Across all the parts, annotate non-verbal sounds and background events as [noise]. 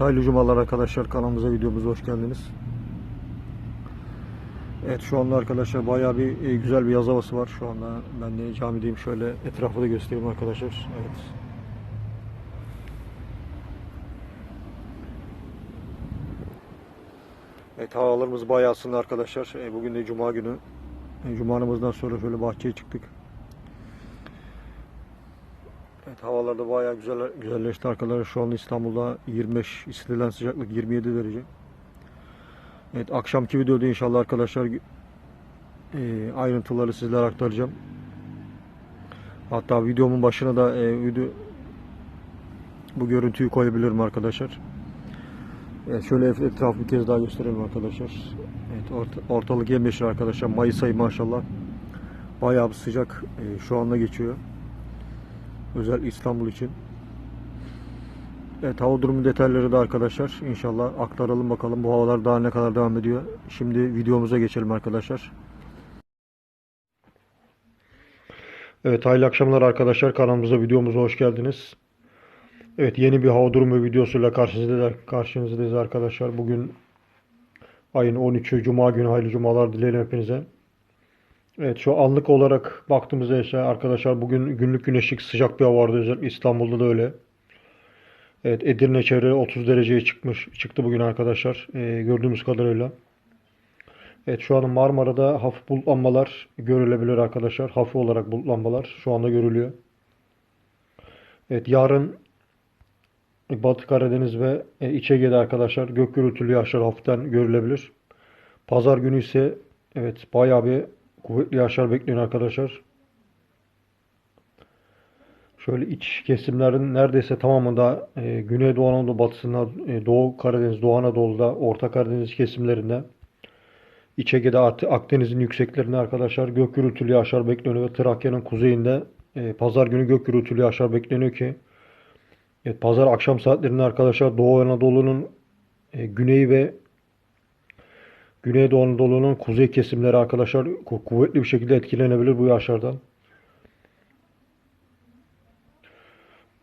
Hayırlı cumalar arkadaşlar kanalımıza videomuza hoş geldiniz. Evet şu anda arkadaşlar bayağı bir e, güzel bir yaz havası var şu anda. Ben de camideyim şöyle etrafı da göstereyim arkadaşlar. Evet. Evet havalarımız bayağı ısındı arkadaşlar. E, bugün de cuma günü. E, cuma namazından sonra şöyle bahçeye çıktık. Evet havalar da bayağı güzel güzelleşti arkadaşlar. Şu anda İstanbul'da 25 istenilen sıcaklık 27 derece. Evet akşamki videoda inşallah arkadaşlar e, ayrıntıları sizlere aktaracağım. Hatta videomun başına da e, video bu görüntüyü koyabilirim arkadaşlar. Evet, şöyle etrafı bir kez daha gösterelim arkadaşlar. Evet orta, ortalık yemyeşil arkadaşlar. Mayıs ayı maşallah. Bayağı bir sıcak e, şu anda geçiyor. Özel İstanbul için. Evet hava durumu detayları da arkadaşlar inşallah aktaralım bakalım bu havalar daha ne kadar devam ediyor. Şimdi videomuza geçelim arkadaşlar. Evet hayırlı akşamlar arkadaşlar kanalımıza videomuza hoş geldiniz. Evet yeni bir hava durumu videosuyla karşınızda karşınızdayız arkadaşlar. Bugün ayın 13'ü Cuma günü hayırlı cumalar dilerim hepinize. Evet şu anlık olarak baktığımızda ise arkadaşlar bugün günlük güneşlik sıcak bir hava özellikle İstanbul'da da öyle. Evet Edirne çevre 30 dereceye çıkmış çıktı bugün arkadaşlar ee, gördüğümüz kadarıyla. Evet şu an Marmara'da hafif bulutlanmalar görülebilir arkadaşlar. Hafif olarak bulutlanmalar şu anda görülüyor. Evet yarın Batı Karadeniz ve e, İç Ege'de arkadaşlar gök gürültülü yağışlar hafiften görülebilir. Pazar günü ise evet bayağı bir kuvvetli yağışlar bekleniyor arkadaşlar. Şöyle iç kesimlerin neredeyse tamamında e, Güneydoğu Anadolu batısında, e, Doğu Karadeniz, Doğu Anadolu'da, Orta Karadeniz kesimlerinde, İç Ege'de Akdeniz'in yükseklerinde arkadaşlar gök gürültülü yağışlar bekleniyor ve Trakya'nın kuzeyinde e, pazar günü gök gürültülü yağışlar bekleniyor ki evet, pazar akşam saatlerinde arkadaşlar Doğu Anadolu'nun e, güneyi ve Güneydoğu Anadolu'nun kuzey kesimleri arkadaşlar ku- kuvvetli bir şekilde etkilenebilir bu yağışlardan.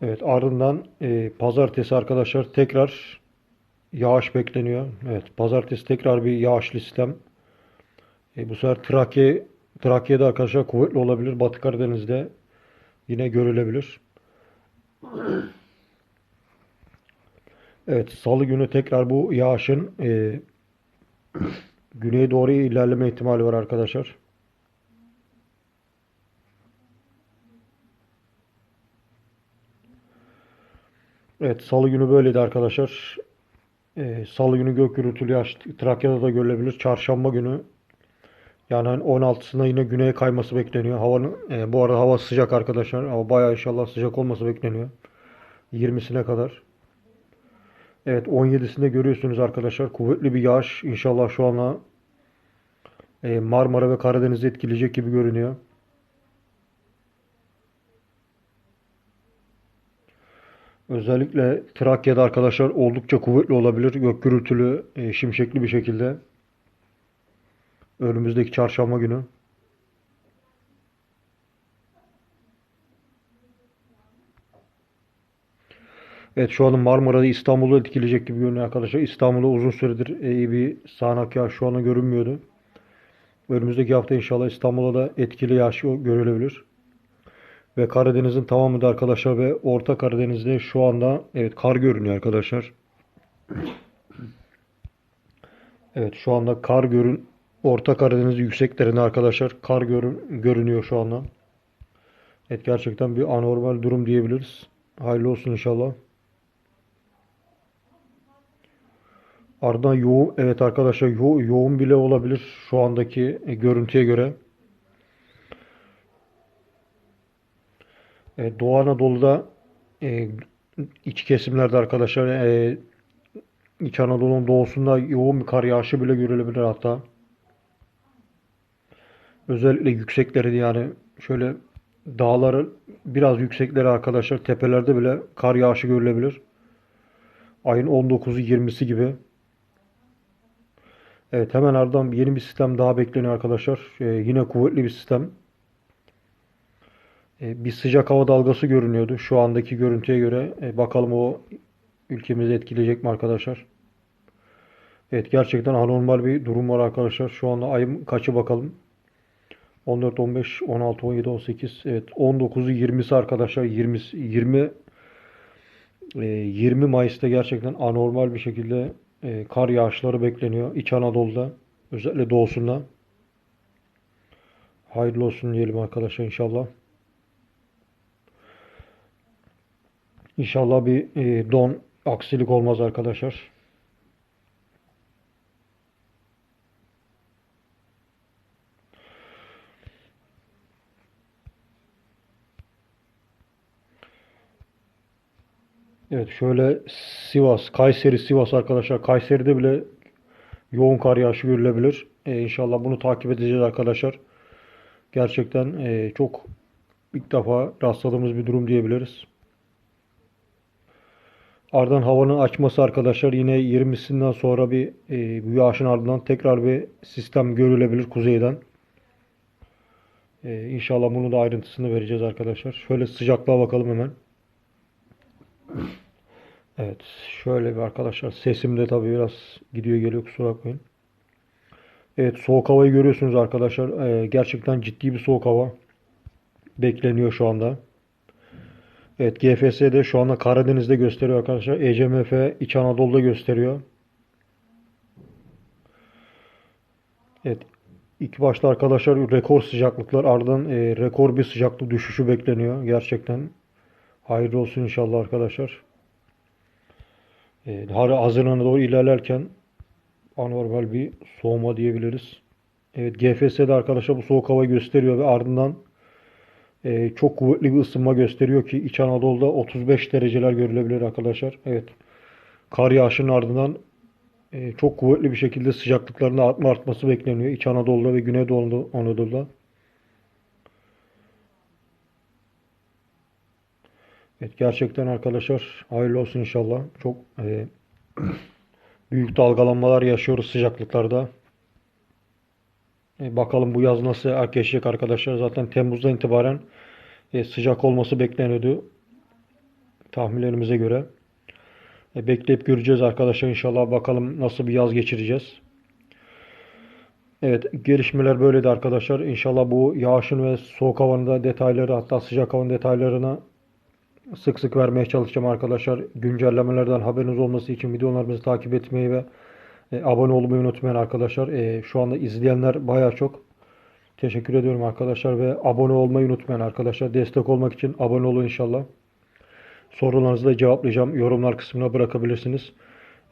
Evet ardından e, pazartesi arkadaşlar tekrar yağış bekleniyor. Evet pazartesi tekrar bir yağışlı sistem. E, bu sefer Trakya Trakya'da arkadaşlar kuvvetli olabilir. Batı Karadeniz'de yine görülebilir. Evet salı günü tekrar bu yağışın e, güneye doğru ilerleme ihtimali var arkadaşlar. Evet salı günü böyleydi arkadaşlar. Ee, salı günü gök gürültülü Trakya'da da görülebilir. Çarşamba günü yani hani 16'sında yine güneye kayması bekleniyor. Havanın e, bu arada hava sıcak arkadaşlar. Hava bayağı inşallah sıcak olması bekleniyor. 20'sine kadar. Evet 17'sinde görüyorsunuz arkadaşlar. Kuvvetli bir yağış inşallah şu anda e, Marmara ve Karadeniz'i etkileyecek gibi görünüyor. Özellikle Trakya'da arkadaşlar oldukça kuvvetli olabilir. Gök gürültülü, e, şimşekli bir şekilde. Önümüzdeki çarşamba günü. Evet şu an Marmara'da İstanbul'u etkileyecek gibi görünüyor arkadaşlar. İstanbul'da uzun süredir e, iyi bir sağanak yağış şu anda görünmüyordu. Önümüzdeki hafta inşallah İstanbul'da da etkili yağış görülebilir. Ve Karadeniz'in tamamında arkadaşlar ve Orta Karadeniz'de şu anda evet kar görünüyor arkadaşlar. Evet şu anda kar görün Orta Karadeniz yükseklerinde arkadaşlar kar görün görünüyor şu anda. Evet gerçekten bir anormal durum diyebiliriz. Hayırlı olsun inşallah. Ardından yoğun evet arkadaşlar yo yoğun bile olabilir şu andaki e, görüntüye göre. E, Doğu Anadolu'da e, iç kesimlerde arkadaşlar e, İç Anadolu'nun doğusunda yoğun bir kar yağışı bile görülebilir hatta. Özellikle yüksekleri yani şöyle dağların biraz yüksekleri arkadaşlar tepelerde bile kar yağışı görülebilir. Ayın 19'u 20'si gibi. Evet hemen ardından yeni bir sistem daha bekleniyor arkadaşlar. E, yine kuvvetli bir sistem. E, bir sıcak hava dalgası görünüyordu. Şu andaki görüntüye göre e, bakalım o ülkemizi etkileyecek mi arkadaşlar? Evet gerçekten anormal bir durum var arkadaşlar. Şu anda ayın kaçı bakalım. 14, 15, 16, 17, 18, evet 19'u 20'si arkadaşlar. 20, 20 e, 20 Mayıs'ta gerçekten anormal bir şekilde e, kar yağışları bekleniyor. İç Anadolu'da özellikle doğusunda. Hayırlı olsun diyelim arkadaşlar inşallah. İnşallah bir e, don aksilik olmaz arkadaşlar. Evet şöyle Sivas, Kayseri, Sivas arkadaşlar. Kayseri'de bile yoğun kar yağışı görülebilir. E, inşallah bunu takip edeceğiz arkadaşlar. Gerçekten e, çok ilk defa rastladığımız bir durum diyebiliriz. Ardından havanın açması arkadaşlar yine 20'sinden sonra bir e, bu yağışın ardından tekrar bir sistem görülebilir kuzeyden. E, inşallah bunu da ayrıntısını vereceğiz arkadaşlar. Şöyle sıcaklığa bakalım hemen. Evet şöyle bir arkadaşlar sesim de tabii biraz gidiyor geliyor kusura bakmayın. Evet soğuk havayı görüyorsunuz arkadaşlar. E, gerçekten ciddi bir soğuk hava bekleniyor şu anda. Evet GFS'de şu anda Karadeniz'de gösteriyor arkadaşlar. ECMF İç Anadolu'da gösteriyor. Evet ilk başta arkadaşlar rekor sıcaklıklar ardından e, rekor bir sıcaklık düşüşü bekleniyor. Gerçekten hayırlı olsun inşallah arkadaşlar. E, hazırlığına doğru ilerlerken anormal bir soğuma diyebiliriz. Evet GFS'de arkadaşlar bu soğuk hava gösteriyor ve ardından e, çok kuvvetli bir ısınma gösteriyor ki İç Anadolu'da 35 dereceler görülebilir arkadaşlar. Evet. Kar yağışının ardından e, çok kuvvetli bir şekilde sıcaklıkların artma artması bekleniyor. İç Anadolu'da ve Güneydoğu Anadolu'da. Evet gerçekten arkadaşlar hayırlı olsun inşallah. Çok e, [clears throat] büyük dalgalanmalar yaşıyoruz sıcaklıklarda. E, bakalım bu yaz nasıl geçecek arkadaşlar. Zaten Temmuz'dan itibaren e, sıcak olması bekleniyordu. Tahminlerimize göre. E, bekleyip göreceğiz arkadaşlar inşallah. Bakalım nasıl bir yaz geçireceğiz. Evet gelişmeler böyleydi arkadaşlar. İnşallah bu yağışın ve soğuk havanın da detayları hatta sıcak havanın detaylarına sık sık vermeye çalışacağım arkadaşlar. Güncellemelerden haberiniz olması için videolarımızı takip etmeyi ve e, abone olmayı unutmayın arkadaşlar. E, şu anda izleyenler baya çok. Teşekkür ediyorum arkadaşlar ve abone olmayı unutmayın arkadaşlar. Destek olmak için abone olun inşallah. Sorularınızı da cevaplayacağım. Yorumlar kısmına bırakabilirsiniz.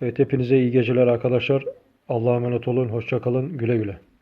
Evet hepinize iyi geceler arkadaşlar. Allah'a emanet olun. Hoşçakalın. Güle güle.